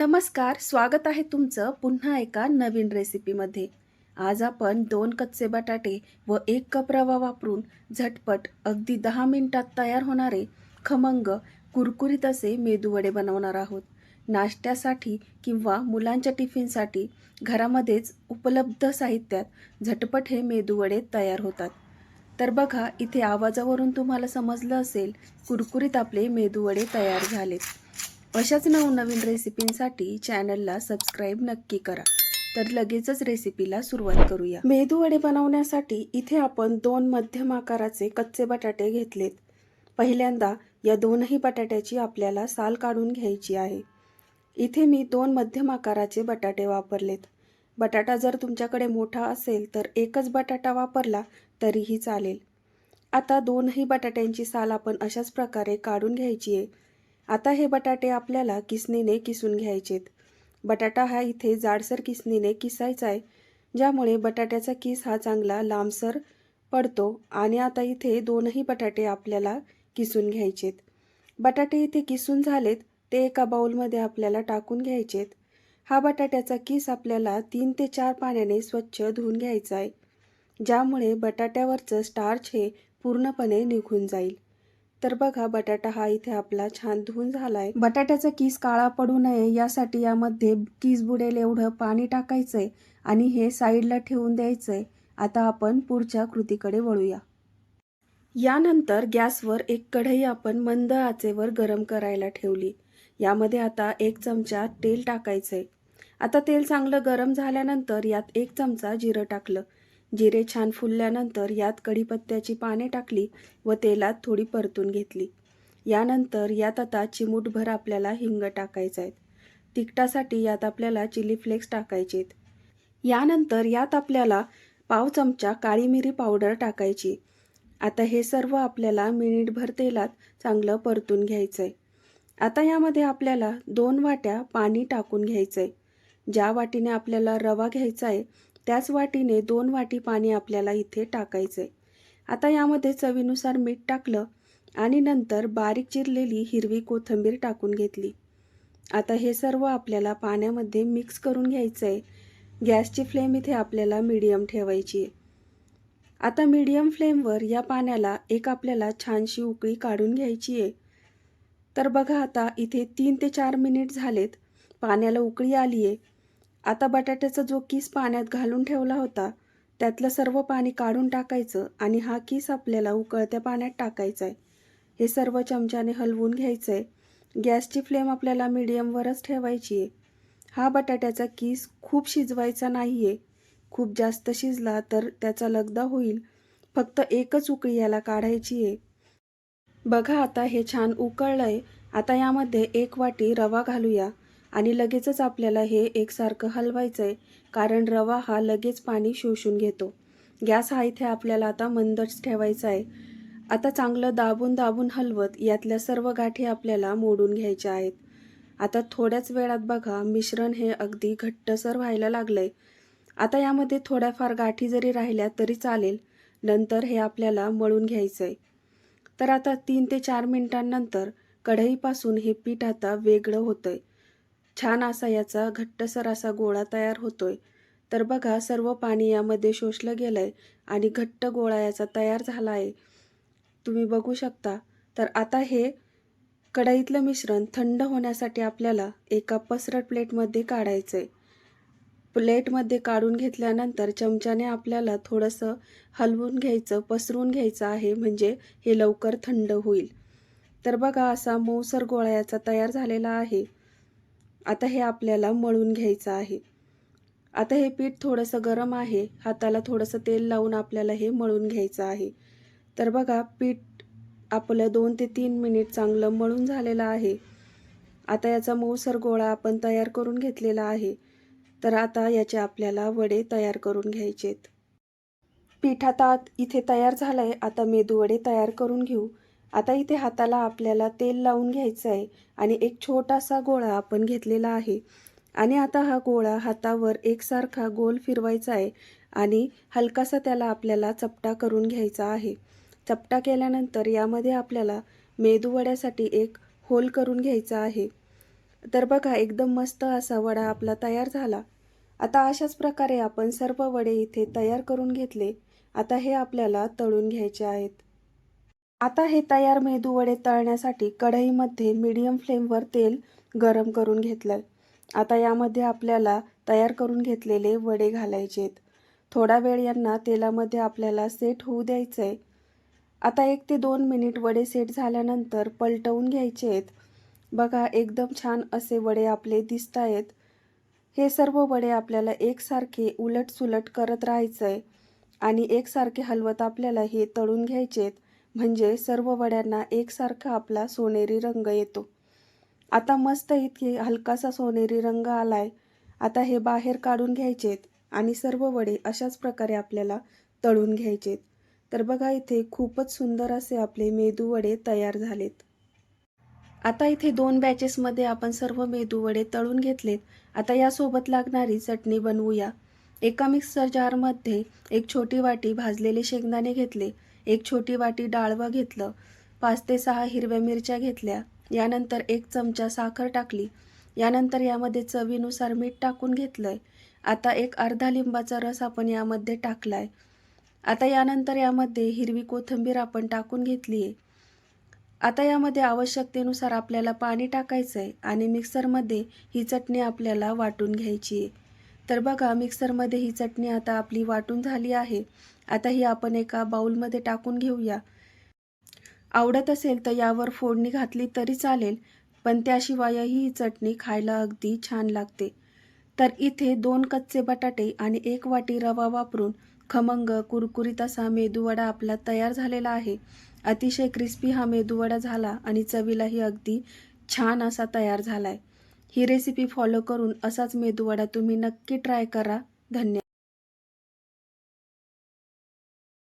नमस्कार स्वागत आहे तुमचं पुन्हा एका नवीन रेसिपीमध्ये. आज आपण दोन कच्चे बटाटे व एक कप रवा वापरून झटपट अगदी दहा मिनिटात तयार होणारे खमंग कुरकुरीत असे मेदूवडे बनवणार आहोत. नाश्त्यासाठी किंवा मुलांच्या टिफिनसाठी घरामध्येच उपलब्ध साहित्यात झटपट हे मेदूवडे तयार होतात. तर बघा इथे आवाजावरून तुम्हाला समजलं असेल कुरकुरीत आपले मेदूवडे तयार झालेत. अशाच नवनवीन रेसिपींसाठी चॅनलला सबस्क्राईब नक्की करा. तर लगेचच रेसिपीला सुरुवात करूया. मेदू वडे बनवण्यासाठी इथे आपण दोन मध्यम आकाराचे कच्चे बटाटे घेतलेत. पहिल्यांदा या दोनही बटाट्याची आपल्याला साल काढून घ्यायची आहे. इथे मी दोन मध्यम आकाराचे बटाटे वापरलेत. बटाटा जर तुमच्याकडे मोठा असेल तर एकच बटाटा वापरला तरीही चालेल. आता दोनही बटाट्यांची साल आपण अशाच प्रकारे काढून घ्यायची आहे. आता हे बटाटे आपल्याला किसनीने किसून घ्यायचेत. बटाटा हा इथे जाडसर किसनीने किसायचा आहे ज्यामुळे बटाट्याचा किस हा चांगला लांबसर पडतो आणि आता इथे दोनही बटाटे आपल्याला किसून घ्यायचेत. बटाटे इथे किसून झालेत ते एका बाउलमध्ये आपल्याला टाकून घ्यायचेत. हा बटाट्याचा किस आपल्याला तीन ते चार पाण्याने स्वच्छ धुवून घ्यायचा आहे ज्यामुळे बटाट्यावरचं स्टार्च हे पूर्णपणे निघून जाईल. तर बघा बटाटा हा इथे आपला छान धुवून झालाय. बटाट्याचा किस काळा पडू नये यासाठी यामध्ये किस बुडेल एवढं पाणी टाकायचंय आणि हे साईडला ठेवून द्यायचंय. आता आपण पुढच्या कृतीकडे वळूया. यानंतर गॅसवर एक कढई आपण मंद आचेवर गरम करायला ठेवली. यामध्ये आता एक चमचा तेल टाकायचंय. आता तेल चांगलं गरम झाल्यानंतर यात एक चमचा जिरं टाकलं. जिरे छान फुलल्यानंतर यात कढीपत्त्याची पाने टाकली व तेलात थोडी परतून घेतली. यानंतर यात आता चिमूटभर आपल्याला हिंग टाकायचं आहे तिखटासाठी यात आपल्याला चिली फ्लेक्स टाकायचे आहेत. यानंतर यात आपल्याला पाव चमचा काळी मिरी पावडर टाकायची. आता हे सर्व आपल्याला मिनिटभर तेलात चांगलं परतून घ्यायचं आहे आता यामध्ये आपल्याला दोन वाट्या पाणी टाकून घ्यायचं आहे ज्या वाटीने आपल्याला रवा घ्यायचा आहे त्याच वाटीने दोन वाटी पाणी आपल्याला इथे टाकायचं आहे आता यामध्ये चवीनुसार मीठ टाकलं आणि नंतर बारीक चिरलेली हिरवी कोथिंबीर टाकून घेतली. आता हे सर्व आपल्याला पाण्यामध्ये मिक्स करून घ्यायचं आहे गॅसची फ्लेम इथे आपल्याला मीडियम ठेवायची आहे आता मीडियम फ्लेमवर या पाण्याला एक आपल्याला छानशी उकळी काढून घ्यायची आहे तर बघा आता इथे तीन ते चार मिनिट झालेत. पाण्याला उकळी आली आहे आता बटाट्याचा जो किस पाण्यात घालून ठेवला होता त्यातलं सर्व पाणी काढून टाकायचं आणि हा किस आपल्याला उकळत्या पाण्यात टाकायचा आहे हे सर्व चमच्याने हलवून घ्यायचं आहे गॅसची फ्लेम आपल्याला मिडियमवरच ठेवायची आहे हा बटाट्याचा किस खूप शिजवायचा नाही आहे खूप जास्त शिजला तर त्याचा लगदा होईल. फक्त एकच उकळी याला काढायची आहे बघा आता हे छान उकळलं आहे आता यामध्ये एक वाटी रवा घालूया. आणि लगेचच आपल्याला हे एकसारखं हलवायचं आहे कारण रवा हा लगेच पाणी शोषून घेतो. गॅस हा इथे आपल्याला आता मंदच ठेवायचा आहे आता चांगलं दाबून दाबून हलवत यातल्या सर्व गाठी आपल्याला मोडून घ्यायच्या आहेत. आता थोड्याच वेळात बघा मिश्रण हे अगदी घट्टसर व्हायला लागलं आहे आता यामध्ये थोड्याफार गाठी जरी राहिल्या तरी चालेल नंतर हे आपल्याला मळून घ्यायचं आहे तर आता तीन ते चार मिनिटांनंतर कढईपासून हे पीठ आता वेगळं होतं आहे छान असा याचा घट्टसर असा गोळा तयार होतोय. तर बघा सर्व पाणी यामध्ये शोषलं गेलं आहे आणि घट्ट गोळा याचा तयार झाला आहे तुम्ही बघू शकता. तर आता हे कढईतलं मिश्रण थंड होण्यासाठी आपल्याला एका पसरट प्लेटमध्ये काढायचं आहे प्लेटमध्ये काढून घेतल्यानंतर चमच्याने आपल्याला थोडंसं हलवून घ्यायचं पसरून घ्यायचं आहे म्हणजे हे लवकर थंड होईल. तर बघा असा मऊसर गोळा याचा तयार झालेला आहे. आता हे आपल्याला मळून घ्यायचं आहे. आता हे पीठ थोडंसं गरम आहे. हाताला थोडंसं तेल लावून आपल्याला हे मळून घ्यायचं आहे. तर बघा पीठ आपलं दोन ते तीन मिनिट चांगलं मळून झालेलं आहे. आता याचा मऊसर गोळा आपण तयार करून घेतलेला आहे. तर आता याचे आपल्याला वडे तयार करून घ्यायचेत. पीठ आता इथे तयार झालं आहे आता मेदू वडे तयार करून घेऊ. आता इथे हाताला आपल्याला तेल लावून घ्यायचं आहे आणि एक छोटासा गोळा आपण घेतलेला आहे. आणि आता हा गोळा हातावर एकसारखा गोल फिरवायचा आहे आणि हलकासा त्याला आपल्याला चपटा करून घ्यायचा आहे. चपटा केल्यानंतर यामध्ये आपल्याला मेदूवड्यासाठी एक होल करून घ्यायचा आहे. तर बघा एकदम मस्त असा वडा आपला तयार झाला. आता अशाच प्रकारे आपण सर्व वडे इथे तयार करून घेतले. आता हे आपल्याला तळून घ्यायचे आहेत. आता हे तयार मेदू वडे तळण्यासाठी कढईमध्ये मीडियम फ्लेमवर तेल गरम करून घेतलं आता यामध्ये आपल्याला तयार करून घेतलेले वडे घालायचे आहेत. थोडा वेळ यांना तेलामध्ये आपल्याला सेट होऊ द्यायचं आहे आता एक ते दोन मिनिट वडे सेट झाल्यानंतर पलटवून घ्यायचे आहेत. बघा एकदम छान असे वडे आपले दिसत आहेत हे सर्व वडे आपल्याला एकसारखे उलट सुलट करत राहायचं आहे आणि एकसारखे हलवत आपल्याला हे तळून घ्यायचे आहेत. म्हणजे सर्व वड्यांना एकसारखा आपला सोनेरी रंग येतो. आता मस्त इतके हलकासा सोनेरी रंग आलाय. आता हे बाहेर काढून घ्यायचेत आणि सर्व वडे अशाच प्रकारे आपल्याला तळून घ्यायचेत. तर बघा इथे खूपच सुंदर असे आपले मेदू वडे तयार झालेत. आता इथे दोन बॅचेसमध्ये आपण सर्व मेदू वडे तळून घेतलेत. आता यासोबत लागणारी चटणी बनवूया. एका मिक्सर जारमध्ये एक छोटी वाटी भाजलेले शेंगदाणे घेतले. एक छोटी वाटी डाळवं घेतलं. पाच ते सहा हिरव्या मिरच्या घेतल्या. यानंतर एक चमचा साखर टाकली. यानंतर यामध्ये चवीनुसार मीठ टाकून घेतलंय. आता एक अर्धा लिंबाचा रस आपण यामध्ये टाकलाय. आता यानंतर यामध्ये हिरवी कोथिंबीर आपण टाकून घेतली आहे आता यामध्ये आवश्यकतेनुसार आपल्याला पाणी टाकायचं आहे आणि मिक्सरमध्ये ही चटणी आपल्याला वाटून घ्यायची आहे तर बघा मिक्सरमध्ये ही चटणी आता आपली वाटून झाली आहे. आता ही आपण एका बाऊलमध्ये टाकून घेऊया. आवडत असेल तर यावर फोडणी घातली तरी चालेल पण त्याशिवायही ही चटणी खायला अगदी छान लागते. तर इथे दोन कच्चे बटाटे आणि एक वाटी रवा वापरून खमंग कुरकुरीत असा मेदूवडा आपला तयार झालेला आहे. अतिशय क्रिस्पी हा मेदूवडा झाला आणि चवीलाही अगदी छान असा तयार झाला आहे ही रेसिपी फॉलो करून असाच मेदूवडा तुम्ही नक्की ट्राय करा. धन्यवाद.